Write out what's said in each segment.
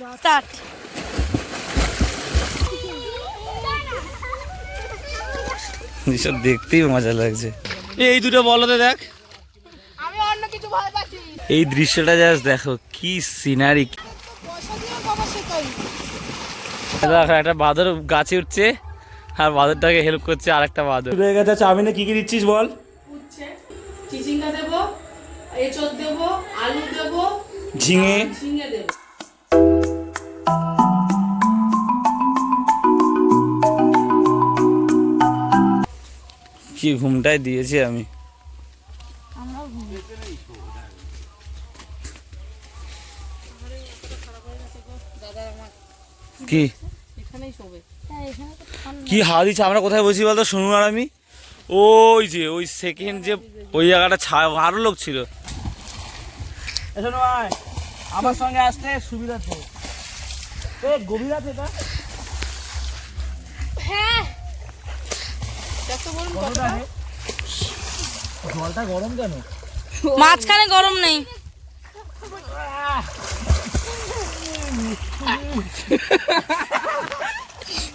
One start. এসব দেখতেই মজা লাগছে। এই দুটো বলতে দেখ। আমি অন্য কিছু ভয় পাচ্ছি। এই দৃশ্যটা জাস্ট দেখো কি সিনারি দেখো একটা বাদর গাছে উঠছে আর বাদরটাকে হেল্প করছে আরেকটা বাদর। হয়ে গেছে চাউমিনে কি কি দিচ্ছিস বল? চিচিঙ্গা দেবো এঁচড় দেবো আলু দেবো ঝিঙে। ঝিঙে দেবো। কি ঘুমটাই দিয়েছি আমি। কি? এখানেই শোবে। কি হাওয়া দিচ্ছে? আমরা কোথায় বসি বলতো? শুনুন আর আমি। ওই যে ওই সেকেন্ড যে ওই জায়গাটা আরও লোক ছিল। ভাই আমার সঙ্গে আসতে সুবিধা তো গভীর আছে জলটা গরম কেন? মাঝখানে গরম নেই।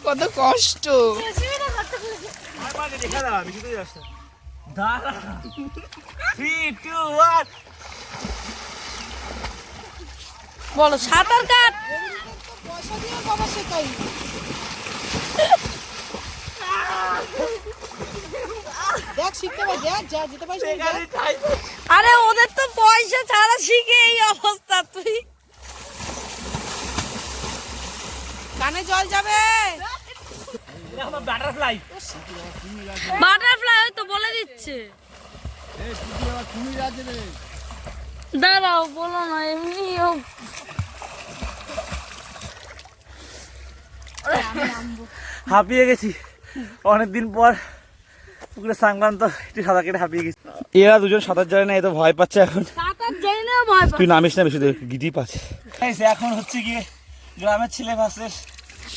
কত কষ্ট। বলো সাঁতার কাট। পয়সা দিয়ে বাবা শেখাই। দেখ শিখতে পাই দেখ যা যেতে পারিস আরে ওদের তো পয়সা ছাড়া শিখে এই অবস্থা তুই। কানে জল যাবে। বাটারফ্লাই বাটারফ্লাই হয়তো বলে দিচ্ছে। দাঁড়াও বলো না এমনি হাঁপিয়ে গেছি। অনেকদিন পর পুকুরে সাংবান তো একটু সাঁতার কেটে হাঁপিয়ে গেছি। এরা দুজন সাঁতার জানে না এ তো ভয় পাচ্ছে এখন। সাঁতার জানি না ভয় পায়। তুই নামিস না বেশি দেখ গিটি পাচ্ছে এখন হচ্ছে গিয়ে গ্রামের ছেলে ভার্সেস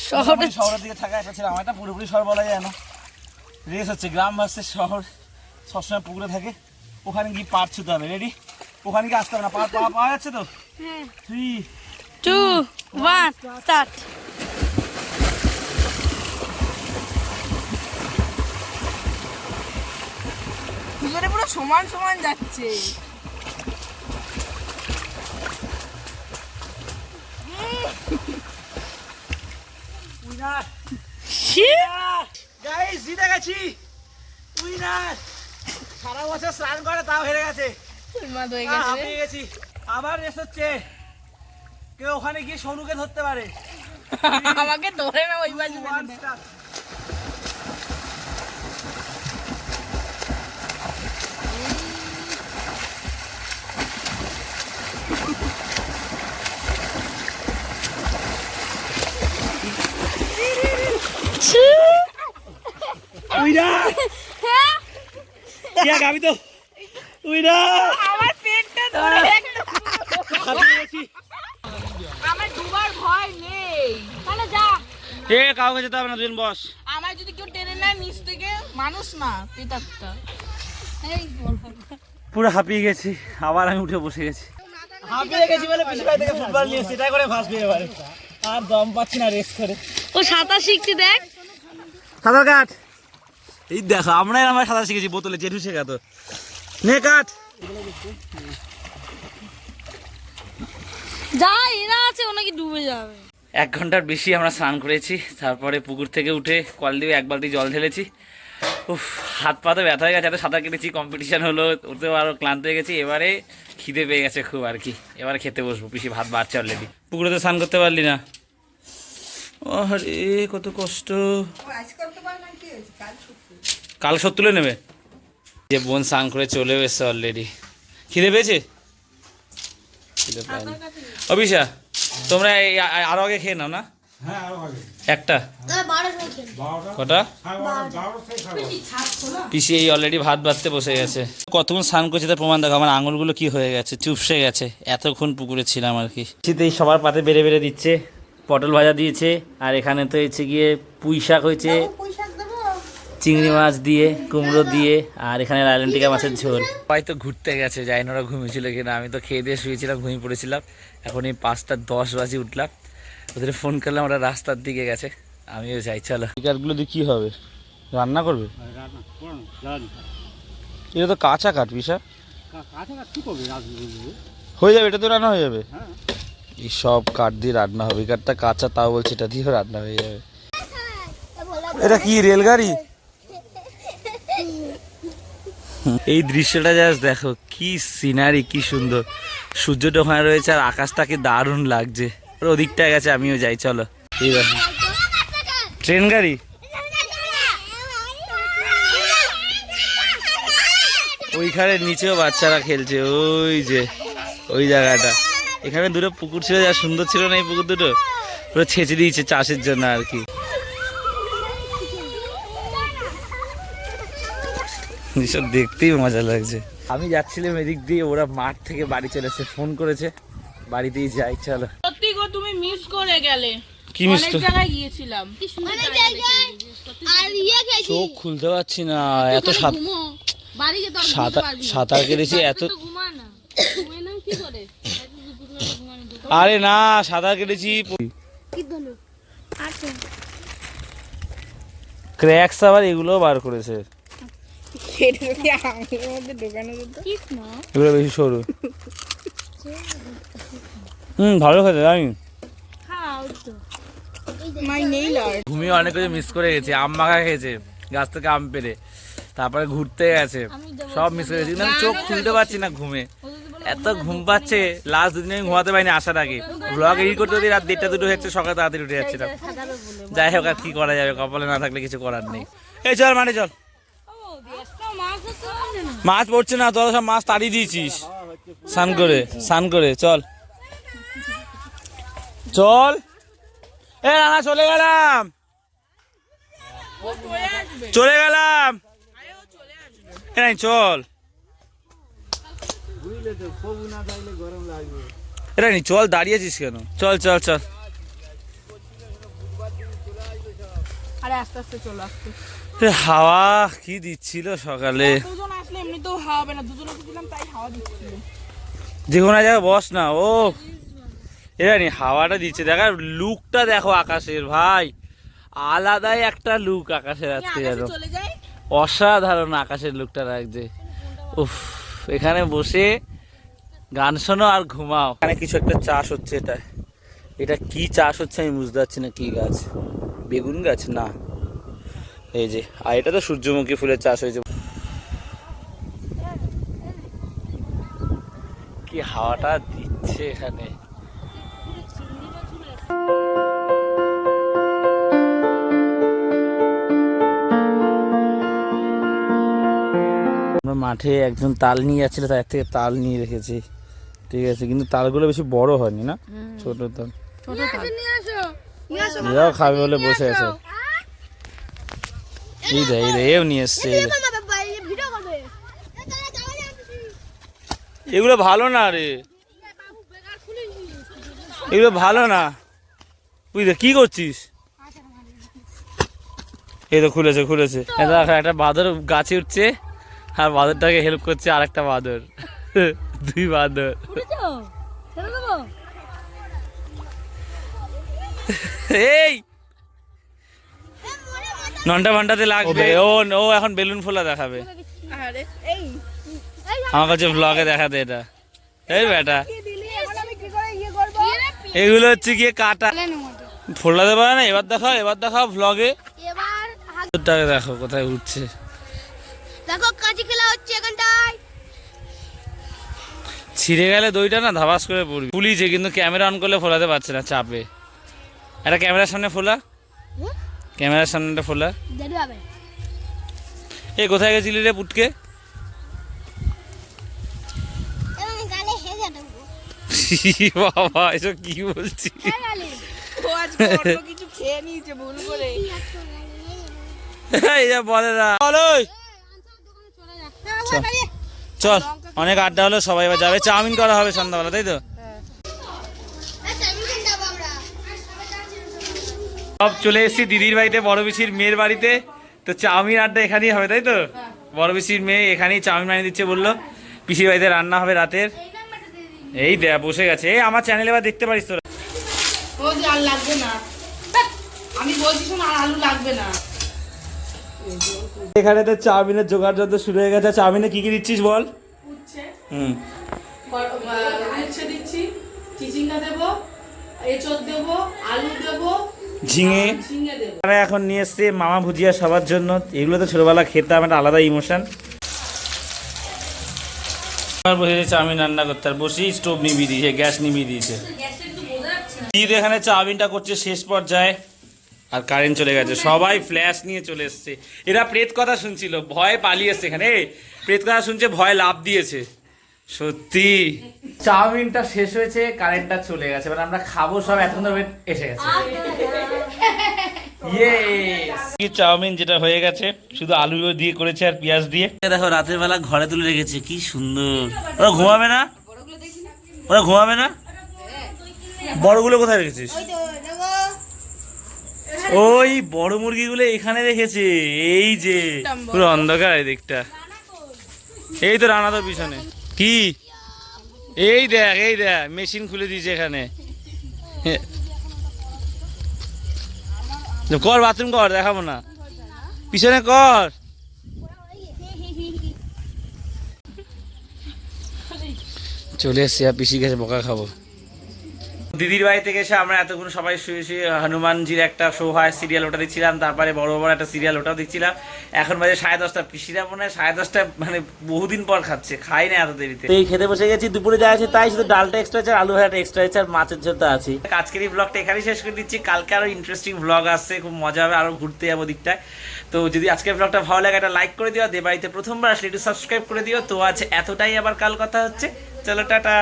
শহরে শহরের দিকে থাকা একটা ছেলে আমারটা পুরোপুরি শহর বলা যায় না। রেস হচ্ছে গ্রাম ভার্সেস শহর সবসময় পুকুরে থাকে। ওখানে গিয়ে পার ছুতে হবে রেডি ওখানে গিয়ে আসতে হবে না পার পাওয়া পাওয়া যাচ্ছে তো? থ্রি টু ওয়ান স্টার্ট দুজনে পুরো সমান সমান যাচ্ছে। জিতে গেছি। উইনার সারা বছর স্নান করে তাও হেরে গেছে। হয়ে গেছে হাঁপিয়ে গেছি। আবার রেস হচ্ছে। কেউ ওখানে গিয়ে সনুকে ধরতে পারে। আমাকে ধরে না ওই বাজু One start. ছি! উইনার কে গাবি তো। উইনার আমার পেটটা ধরে আমার দুবার ভয় নেই। তাহলে যা। এ কাউকে যেতে হবে না দুজন বস। আমার যদি কেউ টেনে নেয় নিচ থেকে মানুষ না পুরো হাঁপিয়ে গেছি আবার আমি উঠে বসে গেছি। হাঁপিয়ে গেছি বলে পিছু থেকে ফুটবল নিয়ে সেটা করে ফাঁসবে এবারে। আর দম পাচ্ছি না রেস করে। ও সাঁতার শিখছি দেখ। সাঁতার কাট। এই দেখো আমরাই আমরা সাঁতার শিখেছি বোতলে জেঠু শেখাতো নে কাট। যা এরা আছে ও নাকি ডুবে যাবে। এক ঘণ্টার বেশি আমরা স্নান করেছি তারপরে পুকুর থেকে উঠে কল দিয়ে এক বালতি জল ঢেলেছি। উফ হাত পা তো ব্যথা হয়ে গেছে এত সাঁতার কেটেছি কম্পিটিশন হলো ওতেও আরও ক্লান্ত হয়ে গেছি এবারে খিদে পেয়ে গেছে খুব আর কি। এবারে খেতে বসবো পিসি ভাত বাড়ছে অলরেডি পুকুরে তো স্নান করতে পারলি না। ও রে কত কষ্ট কাল সব তুলে নেবে? যে বোন স্নান করে চলেও এসছে অলরেডি খিদে পেয়েছে? খিদে পায়নি অভিষা তোমরা এই আ- আ- আরও আগে খেয়ে নাও না? একটা। কটা? পিসি এই অলরেডি ভাত বাড়তে বসে গেছে। কতক্ষণ স্নান করছে তার প্রমাণ দেখো আমার আঙুলগুলো কি হয়ে গেছে? চুপসে গেছে। এতক্ষণ পুকুরে ছিলাম আর কি। শীতেই সবার পাতে বেড়ে বেড়ে দিচ্ছে। পটল ভাজা দিয়েছে আর এখানে তো হচ্ছে গিয়ে পুঁই শাক হয়েছে চিংড়ি মাছ দিয়ে কুমড়ো দিয়ে আর এখানে লাইলনটিকা মাছের ঝোল। সবাই তো ঘুরতে গেছে যাই না ওরা ঘুমিয়েছিল কিনা আমি তো খেয়ে দিয়ে শুয়েছিলাম ঘুমিয়ে পড়েছিলাম। এখন এই পাঁচটা দশ বাজে উঠলাম ওদের ফোন করলাম ওরা রাস্তার দিকে গেছে আমিও যাই চলো। কাঠগুলো দিয়ে কি হবে? রান্না করবে? এটা তো কাঁচা কাঠ বিশা। হয়ে যাবে এটা তো রান্না হয়ে যাবে। এই সব কাঠ দিয়ে রান্না হবে। কাঠটা কাঁচা, তাও বলছে এটা দিয়েও রান্না হয়ে যাবে। এটা কি, রেলগাড়ি? এই দৃশ্যটা জাস্ট দেখো, কি সিনারি কি সুন্দর। সূর্যটা ওখানে রয়েছে আর আকাশটা কি দারুণ লাগছে। ওদিকটা গেছে, আমিও যাই, চলো। এই ট্রেন গাড়ি? ওইখানে নিচেও বাচ্চারা খেলছে, ওই যে, ওই জায়গাটা। এখানে দুটো পুকুর ছিল যা সুন্দর ছিল না এই পুকুর দুটো? পুরো ছেঁচে দিয়েছে চাষের জন্য আর কি। এসব দেখতেই মজা লাগছে। আমি যাচ্ছিলাম এদিক দিয়ে ওরা মাঠ থেকে বাড়ি চলে এসেছে ফোন করেছে। বাড়িতেই যাই চলো। সত্যি গো তুমি মিস করে গেলে। কি অনেক মিষ্টি জায়গায় গিয়েছিলাম। আর ইয়ে চোখ খুলতে পারছি না এত সাত সাঁতার সাঁতার কেটেছি এত ঘুমা না ঘুমে না কি করে আরে না সাঁতার কেটেছি। ক্র্যাকস আবার এগুলো বার করেছে। হুম, ভালো ঘুমিয়ে অনেক কিছু মিস করে গেছি, আম মাখা খেয়েছে, গাছ থেকে আম পেরে, তারপরে ঘুরতে গেছে, সব মিস করে গেছি। আমি চোখ খুলতে পারছি না ঘুমে। এত ঘুম পাচ্ছে লাস্ট দুদিন আমি ঘুমাতে পারিনি আসার আগে। ব্লগ এডিট করতে করতে রাত দেড়টা দুটো হচ্ছে সকালে তাড়াতাড়ি উঠে যাচ্ছিলাম। যাই হোক আর কি করা যাবে, কপালে না থাকলে কিছু করার নেই। এই চল মানে চল। মাছ পড়ছে না, তোরা সব মাছ তাড়িয়ে দিয়েছিস। স্নান করে স্নান করে, চল। চল। এ রানা চলে গেলাম। চলে গেলাম। এ নাই চল এটা নি চল দাঁড়িয়েছিস কেন? চল চল চল। আরে আস্তে আস্তে চলে আসতে। হাওয়া কি দিচ্ছিল সকালে? দুজন আসলে এমনিতেও হাওয়া হবে না দুজন এসেছিলাম তাই হাওয়া দিচ্ছিল। যে কোনো জায়গায় বস না ও। এটা নি হাওয়াটা দিচ্ছে। দেখা লুকটা দেখো আকাশের ভাই। আলাদাই একটা লুক আকাশের আজকে যেন। অসাধারণ আকাশের লুকটা লাগছে। উফ। এখানে বসে গান শোনো আর ঘুমাও। এখানে কিছু একটা চাষ হচ্ছে এটা। এটা কি চাষ হচ্ছে আমি বুঝতে পারছি না কি গাছ। বেগুন গাছ? না। এই যে, আর এটা তো সূর্যমুখী ফুলের চাষ হয়েছে। কি হাওয়াটা দিচ্ছে এখানে। মাঠে একজন তাল নিয়ে যাচ্ছিল তার থেকে তাল নিয়ে রেখেছি। ঠিক আছে কিন্তু তালগুলো বেশি বড় হয়নি না? ছোট তাল। নিয়ে আসো। নিয়ে আসো এরাও খাবে বলে বসে আছে। এই দে এই দে এও নিয়ে এসছে। এই দে। বাবা বাইরে ভিডিও করবে। এগুলো ভালো না রে। এগুলো ভালো না। বুঝলে কি করছিস? এই তো খুলেছে খুলেছে। এই একটা বাদর গাছে উঠছে। আর বাদরটাকে হেল্প করছে আরেকটা বাদর। দুই বাদর। এই! নন্টা ঘন্টাতে লাগবে। ও ও এখন বেলুন ফোলা দেখাবে। আরে এই। আমার কাছে ব্লগে দেখাতে এটা। এই বেটা। দিলি এখন আমি কি করে ইয়ে করব? এগুলো হচ্ছে গিয়ে কাটা। ফোলাতে পারে না? এবার দেখাও এবার দেখাও ব্লগে এবার টাকা দেখো কোথায় উঠছে। দেখো কাঁচি খেলা হচ্ছে এখানটায়। ছিঁড়ে গেলে দইটা না ধাবাস করে পড়বি। ফুলিছে কিন্তু ক্যামেরা অন করলে ফোলাতে পারছে না চাপে। একটা ক্যামেরার সামনে ফোলা? ক্যামেরার সামনেটা ফোলা? এই কোথায় গেছিলি রে পুটকে? বাবা এসব কি বলছি ও কিছু খেয়ে নিয়েছে ভুল করে। এই যা বলে না। চল চল। অনেক আড্ডা হলো সবাই এবার যাবে। চাউমিন করা হবে সন্ধ্যাবেলা তাই তো? সব চলে এসেছি দিদির বাড়িতে বড় পিসির মেয়ের বাড়িতে। তো চাউমিন আড্ডা এখানেই হবে তাই তো? বড় পিসির মেয়ে এখানেই চাউমিন বানিয়ে দিচ্ছে বলল। পিসির বাড়িতে রান্না হবে রাতের। এই দেয়া বসে গেছে। এই আমার চ্যানেলে এবার দেখতে পারিস তোরা। আর লাগবে না। আমি বলছি শোন আলু লাগবে না। এখানে তো চাউমিনের জোগাড় যত শুরু হয়ে গেছে। চাউমিনে কি কি দিচ্ছিস বল? হুম। উচ্ছে দিচ্ছি। চিচিঙ্গা দেবো এঁচড় দেবো আলু দেবো ঝিঙে। আমরা এখন নিয়ে এসছি মামা ভুজিয়া সবার জন্য। এগুলো তো ছোটবেলা খেতাম একটা আলাদা ইমোশন আমার বসে চাউমিন রান্না করতে আর বসেই স্টোভ নিভিয়ে দিয়েছে গ্যাস নিভিয়ে দিয়েছে। দিদি এখানে চাউমিনটা করছে শেষ পর্যায়ে। আর কারেন্ট চলে গেছে। সবাই ফ্ল্যাশ নিয়ে চলে এসছে। এরা প্রেত কথা শুনছিল ভয় পালিয়ে এসছে এখানে। এই, প্রেত কথা শুনছে ভয় লাভ দিয়েছে। সত্যি। চাউমিনটা শেষ হয়েছে কারেন্টটা চলে গেছে। মানে আমরা খাব সব এতক্ষণ ধরে এসে গেছে। কি চাউমিন যেটা হয়ে গেছে শুধু আলু দিয়ে করেছে আর পেঁয়াজ দিয়ে। দেখো রাতের বেলা ঘরে তুলে রেখেছে কি সুন্দর। ওরা ঘুমাবে না? ওরা ঘুমাবে না? বড়গুলো কোথায় রেখেছিস? ওই বড় মুরগিগুলো এখানে রেখেছে এই যে পুরো অন্ধকার দিকটা। এই তো রানা তোর পিছনে। কি? এই দেখ এই দেখ মেশিন খুলে দিয়েছে এখানে। কর বাথরুম কর দেখাবো না। পিছনে কর। চলে এসছি আর পিসি গেছে বকা খাব। দিদির বাড়ি থেকে এসে আমরা এতক্ষণ সবাই শুয়ে শুয়ে হনুমানজির একটা শো হয় সিরিয়াল ওটা দিচ্ছিলাম তারপরে বড় বড় একটা সিরিয়াল ওটাও দিচ্ছিলাম এখন বাজে সাড়ে দশটা পিসিরা মনে হয় সাড়ে দশটা মানে বহুদিন পর খাচ্ছে খাই না এত দেরিতে। এই খেতে বসে গেছি দুপুরে যা আছে তাই শুধু ডালটা এক্সট্রা আছে আলু ভাজাটা এক্সট্রা আছে আর মাছের ঝোল তো আছে। আজকের এই ব্লগটা এখানেই শেষ করে দিচ্ছি কালকে আরও ইন্টারেস্টিং ব্লগ আসছে খুব মজা হবে আরও ঘুরতে যাব দিকটায়। তো যদি আজকের ব্লগটা ভালো লাগে একটা লাইক করে দিও দে বাড়িতে প্রথমবার আসলে একটু সাবস্ক্রাইব করে দিও। তো আজ এতটাই আবার কাল কথা হচ্ছে। চলো টাটা।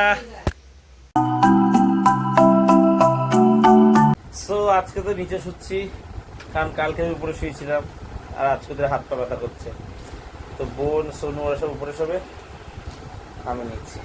সো আজকে তো নিচে শুচ্ছি, কারণ কালকে আমি উপরে শুয়েছিলাম, আর আজকে ওদের হাত পা ব্যথা করছে। তো বোন, সোনু, ওরা সব উপরে শোবে, আমি নিচ্ছি।